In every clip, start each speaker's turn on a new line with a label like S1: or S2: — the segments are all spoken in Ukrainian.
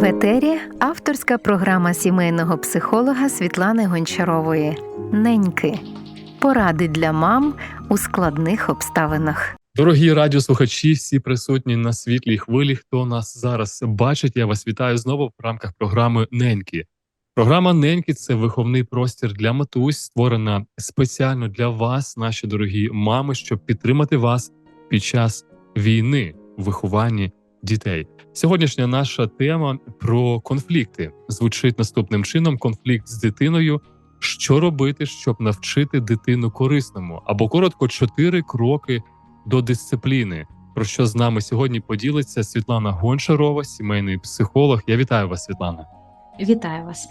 S1: В етері авторська програма сімейного психолога Світлани Гончарової Неньки. Поради для мам у складних обставинах.
S2: Дорогі радіослухачі, всі присутні на світлій хвилі. Хто нас зараз бачить, я вас вітаю знову в рамках програми Неньки. Програма Неньки це виховний простір для матусь, створена спеціально для вас, наші дорогі мами, щоб підтримати вас під час війни в вихованні дітей. Сьогоднішня наша тема про конфлікти звучить наступним чином: конфлікт з дитиною. Що робити, щоб навчити дитину корисному, або коротко чотири кроки до дисципліни. Про що з нами сьогодні поділиться Світлана Гончарова, сімейний психолог. Я вітаю вас, Світлана.
S3: Вітаю вас.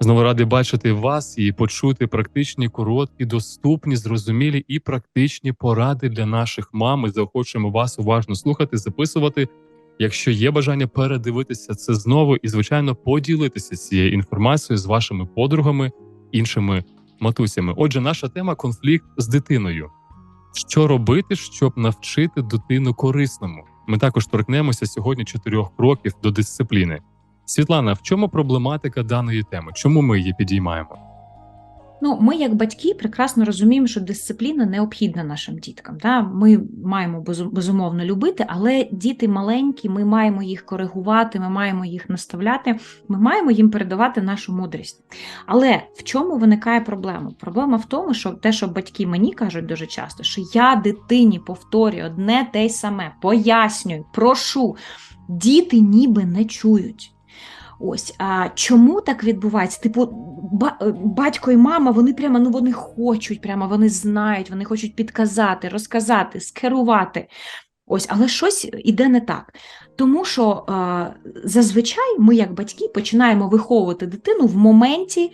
S2: Знову радий бачити вас і почути практичні, короткі, доступні, зрозумілі і практичні поради для наших мам. Ми заохочуємо вас уважно слухати, записувати. Якщо є бажання передивитися це знову і, звичайно, поділитися цією інформацією з вашими подругами, іншими матусями. Отже, наша тема конфлікт з дитиною. Що робити, щоб навчити дитину корисному? Ми також торкнемося сьогодні чотирьох кроків до дисципліни. Світлана, в чому проблематика даної теми? Чому ми її підіймаємо?
S3: Ну, ми, як батьки, прекрасно розуміємо, що дисципліна необхідна нашим діткам. Да? Ми маємо безумовно любити, але діти маленькі, ми маємо їх коригувати, ми маємо їх наставляти, ми маємо їм передавати нашу мудрість. Але в чому виникає проблема? Проблема в тому, що те, що батьки мені кажуть дуже часто, що я дитині повторюю одне те й саме, пояснюю, прошу. Діти ніби не чують. Ось а чому так відбувається? Типу, батько і мама, вони прямо ну вони хочуть, прямо вони знають, вони хочуть підказати, розказати, скерувати. Ось, але щось іде не так. Тому що е, зазвичай ми, як батьки, починаємо виховувати дитину в моменті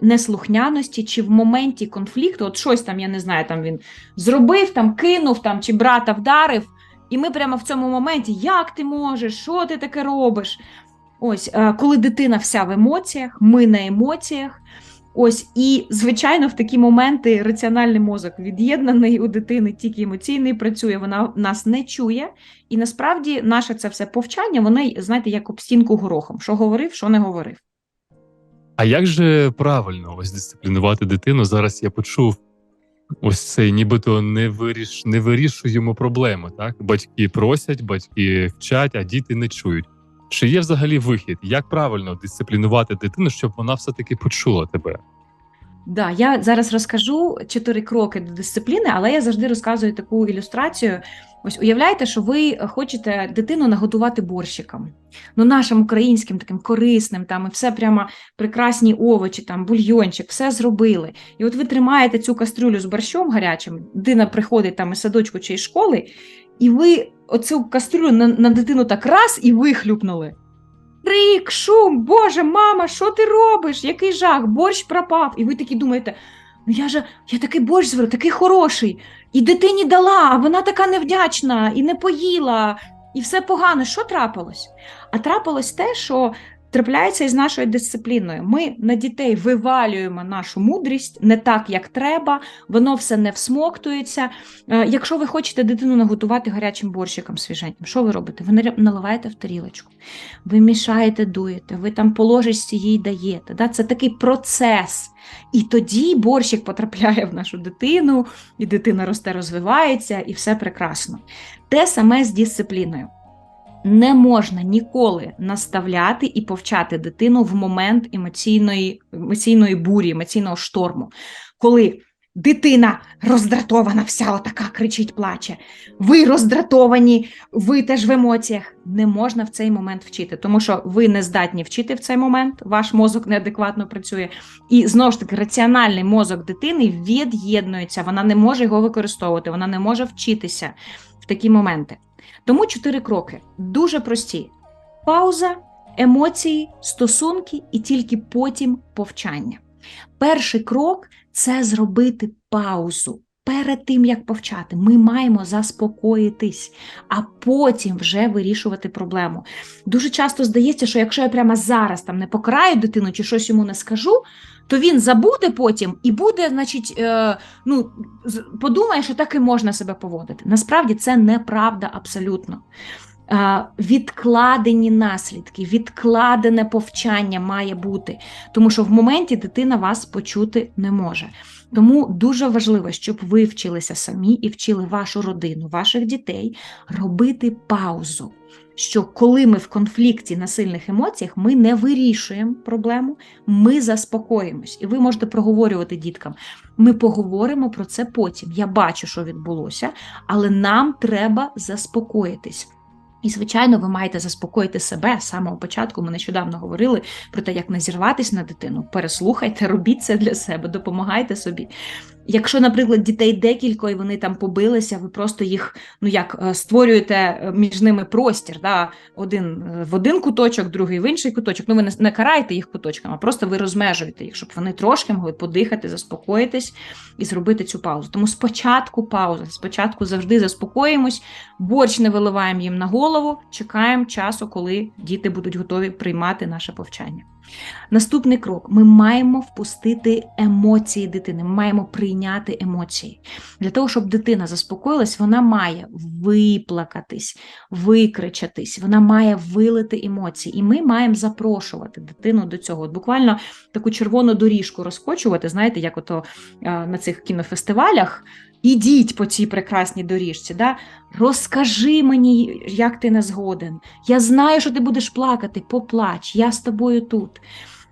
S3: неслухняності чи в моменті конфлікту. От щось там, я не знаю, там він зробив, там кинув там, чи брата вдарив. І ми прямо в цьому моменті, як ти можеш, що ти таке робиш? Ось, е, коли дитина вся в емоціях, ми на емоціях. Ось, і, звичайно, в такі моменти раціональний мозок від'єднаний у дитини, тільки емоційний працює, вона нас не чує. І насправді наше це все повчання, воно, знаєте, як об стінку горохом. Що говорив, що не говорив.
S2: А як же правильно ось дисциплінувати дитину? Зараз я почув ось цей, нібито не виріш, не вирішуємо проблеми. Так, батьки просять, батьки вчать, а діти не чують. Чи є взагалі вихід? Як правильно дисциплінувати дитину, щоб вона все таки почула тебе?
S3: Да, я зараз розкажу чотири кроки до дисципліни, але я завжди розказую таку ілюстрацію. Ось уявляєте, що ви хочете дитину наготувати борщиком. Ну, нашим українським таким корисним, там і все прямо прекрасні овочі, там бульйончик, все зробили. І от ви тримаєте цю кастрюлю з борщом гарячим, дитина приходить там із садочку чи із школи, і ви оцю кастрюлю на, на дитину так раз і вихлюпнули. Крик, шум, Боже, мама, що ти робиш? Який жах, борщ пропав. І ви такі думаєте, ну я же я такий борщ зварив, такий хороший. І дитині дала, а вона така невдячна, і не поїла, і все погано. Що трапилось? А трапилось те, що трапляється із нашою дисципліною. Ми на дітей вивалюємо нашу мудрість не так, як треба, воно все не всмоктується. Е, Якщо ви хочете дитину наготувати гарячим борщиком свіженьким, що ви робите? Ви наливаєте в тарілочку, ви мішаєте, дуєте, ви там по ложечці їй даєте. Да? Це такий процес. І тоді борщик потрапляє в нашу дитину, і дитина росте, розвивається, і все прекрасно. Те саме з дисципліною. Не можна ніколи наставляти і повчати дитину в момент емоційної, емоційної бурі, емоційного шторму, коли дитина роздратована, вся отака кричить, плаче. Ви роздратовані, ви теж в емоціях. Не можна в цей момент вчити, тому що ви не здатні вчити в цей момент, ваш мозок неадекватно працює. І знову ж таки, раціональний мозок дитини від'єднується, вона не може його використовувати, вона не може вчитися в такі моменти. Тому чотири кроки дуже прості: пауза, емоції, стосунки і тільки потім повчання. Перший крок це зробити паузу. Перед тим як повчати, ми маємо заспокоїтись, а потім вже вирішувати проблему. Дуже часто здається, що якщо я прямо зараз там не покараю дитину чи щось йому не скажу, то він забуде потім і буде, значить, е, ну, подумає, що так і можна себе поводити. Насправді це неправда абсолютно. Відкладені наслідки, відкладене повчання має бути, тому що в моменті дитина вас почути не може. Тому дуже важливо, щоб ви вчилися самі і вчили вашу родину, ваших дітей робити паузу. Що коли ми в конфлікті на сильних емоціях, ми не вирішуємо проблему, ми заспокоїмось. І ви можете проговорювати діткам. Ми поговоримо про це потім. Я бачу, що відбулося, але нам треба заспокоїтись. І, звичайно, ви маєте заспокоїти себе з самого початку. Ми нещодавно говорили про те, як не зірватися на дитину. Переслухайте, робіть це для себе, допомагайте собі. Якщо, наприклад, дітей декілька і вони там побилися, ви просто їх ну як е, створюєте е, між ними простір, да? один е, в один куточок, другий в інший куточок. Ну ви не караєте їх куточками, а просто ви розмежуєте їх, щоб вони трошки могли подихати, заспокоїтись і зробити цю паузу. Тому спочатку пауза, спочатку завжди заспокоїмось, борщ не виливаємо їм на голову, чекаємо часу, коли діти будуть готові приймати наше повчання. Наступний крок: ми маємо впустити емоції дитини, ми маємо прийняти емоції. Для того, щоб дитина заспокоїлась, вона має виплакатись, викричатись, вона має вилити емоції. І ми маємо запрошувати дитину до цього. От буквально таку червону доріжку розкочувати, знаєте, як ото е, на цих кінофестивалях. Ідіть по цій прекрасній доріжці, да? розкажи мені, як ти не згоден. Я знаю, що ти будеш плакати, поплач, я з тобою тут.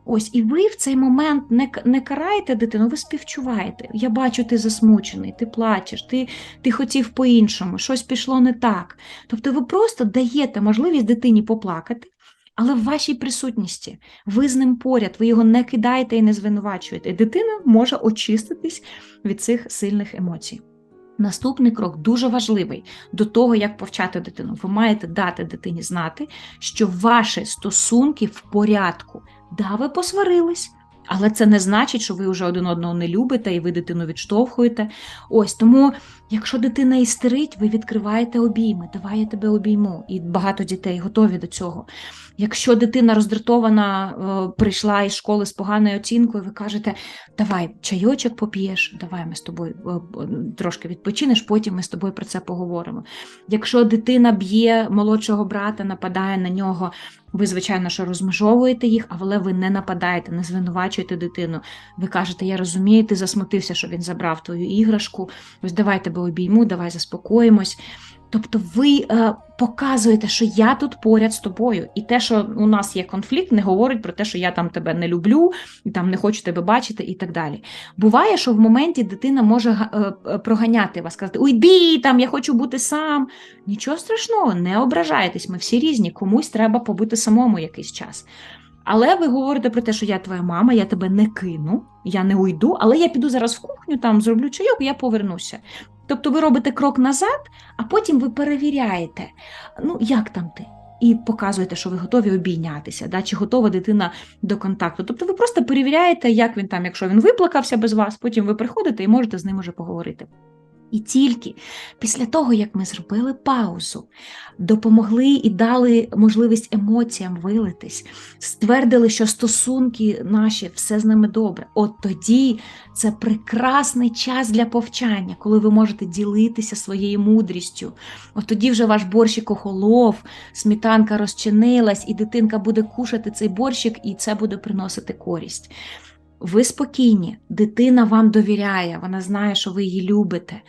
S3: Ось, і ви в цей момент не, не караєте дитину, ви співчуваєте. Я бачу, ти засмучений, ти плачеш, ти, ти хотів по-іншому, щось пішло не так. Тобто ви просто даєте можливість дитині поплакати, але в вашій присутності ви з ним поряд, ви його не кидаєте і не звинувачуєте. Дитина може очиститись від цих сильних емоцій. Наступний крок дуже важливий до того, як повчати дитину. Ви маєте дати дитині знати, що ваші стосунки в порядку. Да, ви посварились, але це не значить, що ви вже один одного не любите і ви дитину відштовхуєте. Ось тому, якщо дитина істерить, ви відкриваєте обійми, давай я тебе обійму. І багато дітей готові до цього. Якщо дитина роздратована е, прийшла із школи з поганою оцінкою, ви кажете, давай чайочок поп'єш, давай ми з тобою е, е, трошки відпочинеш, потім ми з тобою про це поговоримо. Якщо дитина б'є молодшого брата, нападає на нього, ви, звичайно, що розмежовуєте їх, але ви не нападаєте, не звинувачуєте дитину. Ви кажете, я розумію, ти засмутився, що він забрав твою іграшку. Ось давай тебе обійму, давай заспокоїмось. Тобто ви е, показуєте, що я тут поряд з тобою, і те, що у нас є конфлікт, не говорить про те, що я там тебе не люблю, там не хочу тебе бачити, і так далі. Буває, що в моменті дитина може е, е, проганяти вас, сказати: Уйди, там я хочу бути сам. Нічого страшного, не ображайтесь, ми всі різні, комусь треба побути самому якийсь час. Але ви говорите про те, що я твоя мама, я тебе не кину, я не уйду, але я піду зараз в кухню, там зроблю чайок, я повернуся. Тобто ви робите крок назад, а потім ви перевіряєте, ну як там ти? І показуєте, що ви готові обійнятися, да, чи готова дитина до контакту. Тобто ви просто перевіряєте, як він там, якщо він виплакався без вас, потім ви приходите і можете з ним уже поговорити. І тільки після того, як ми зробили паузу, допомогли і дали можливість емоціям вилитись, ствердили, що стосунки наші, все з ними добре. От тоді це прекрасний час для повчання, коли ви можете ділитися своєю мудрістю. От тоді вже ваш борщик охолов, смітанка розчинилась, і дитинка буде кушати цей борщик, і це буде приносити користь. Ви спокійні, дитина вам довіряє, вона знає, що ви її любите.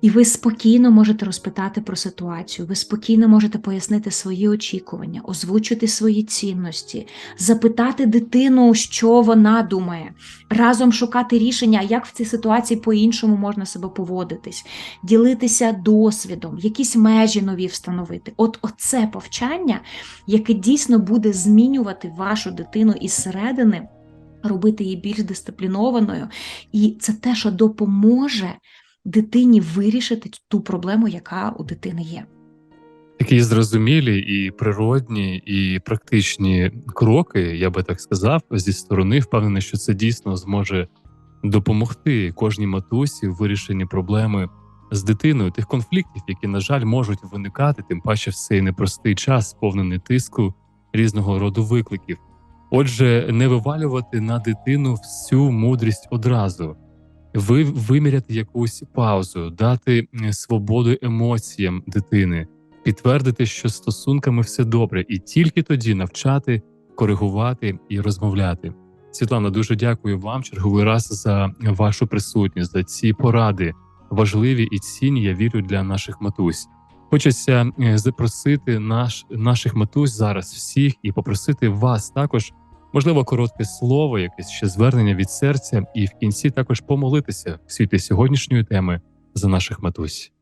S3: І ви спокійно можете розпитати про ситуацію, ви спокійно можете пояснити свої очікування, озвучити свої цінності, запитати дитину, що вона думає, разом шукати рішення, як в цій ситуації по-іншому можна себе поводитись, ділитися досвідом, якісь межі нові встановити. От оце повчання, яке дійсно буде змінювати вашу дитину із середини робити її більш дисциплінованою, і це те, що допоможе дитині вирішити ту проблему, яка у дитини є.
S2: Такі зрозумілі і природні, і практичні кроки, я би так сказав, зі сторони впевнений, що це дійсно зможе допомогти кожній матусі в вирішенні проблеми з дитиною тих конфліктів, які, на жаль, можуть виникати, тим паче в цей непростий час, сповнений тиску різного роду викликів. Отже, не вивалювати на дитину всю мудрість одразу, ви виміряти якусь паузу, дати свободу емоціям дитини, підтвердити, що стосунками все добре, і тільки тоді навчати, коригувати і розмовляти. Світлана, дуже дякую вам черговий раз за вашу присутність, за ці поради важливі і цінні, я вірю, для наших матусь. Хочеться е, запросити наш, наших матусь зараз всіх і попросити вас також, можливо, коротке слово, якесь ще звернення від серця, і в кінці також помолитися в світлі сьогоднішньої теми за наших матусь.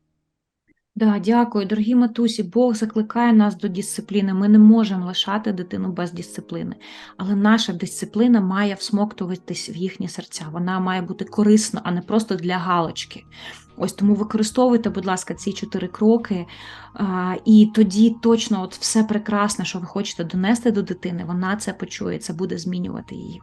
S3: Да, дякую, дорогі матусі. Бог закликає нас до дисципліни. Ми не можемо лишати дитину без дисципліни, але наша дисципліна має всмоктуватись в їхні серця. Вона має бути корисна, а не просто для галочки. Ось тому використовуйте, будь ласка, ці чотири кроки, а, і тоді точно от все прекрасне, що ви хочете донести до дитини, вона це почує, це буде змінювати її.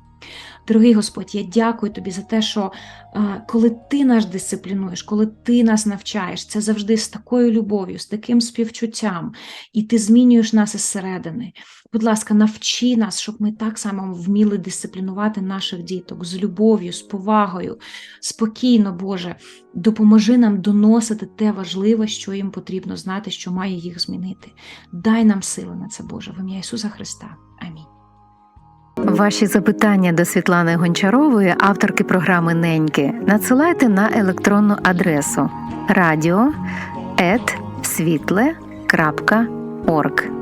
S3: Дорогий Господь, я дякую тобі за те, що а, коли ти нас дисциплінуєш, коли ти нас навчаєш, це завжди з такою любов'ю, з таким співчуттям, і ти змінюєш нас із середини. Будь ласка, навчи нас, щоб ми так само вміли дисциплінувати наших діток з любов'ю, з повагою, спокійно, Боже. Допоможи нам доносити те важливе, що їм потрібно знати, що має їх змінити. Дай нам сили на це, Боже, в ім'я Ісуса Христа. Амінь.
S1: Ваші запитання до Світлани Гончарової, авторки програми Неньки, надсилайте на електронну адресу radio.світле.орг